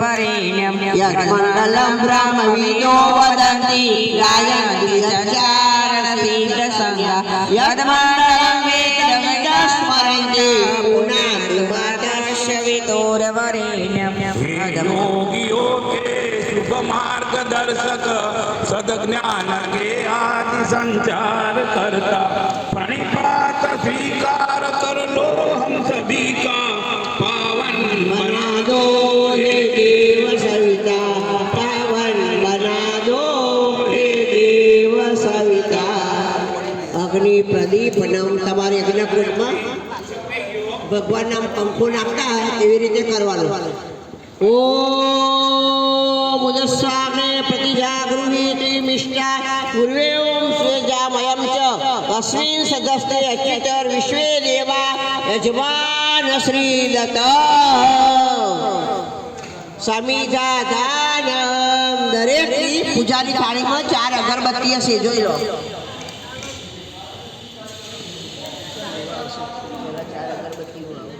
वरेण्यं यत्मण्डलं ब्रह्मविदो वदन्ति गायन्ति सञ्जा यद्मण्डलं वेदमिद स्मरन्ति पुनादशवितोरवरेण्यं योगि योगे के आदि संचार करता प्रणिपात स्वीकार અગ્નિ પ્રદીપ નામ તમારી યજ્ઞકુંડમાં ભગવાન નામ પંખો નાખતા હોય એવી રીતે કરવાનું ઓ મુદસ્વામે પ્રતિજાગૃહીતિ મિષ્ટા પૂર્વે ઓમ સ્વેજામયમ ચ તસ્મિન સદસ્તે અચ્યુતર વિશ્વે દેવા યજમાન શ્રી દત્ત સમિધા દાનમ દરેક પૂજાની થાળીમાં ચાર અગરબત્તી હશે જોઈ લો Iya, sih. Cara berbakti ulama.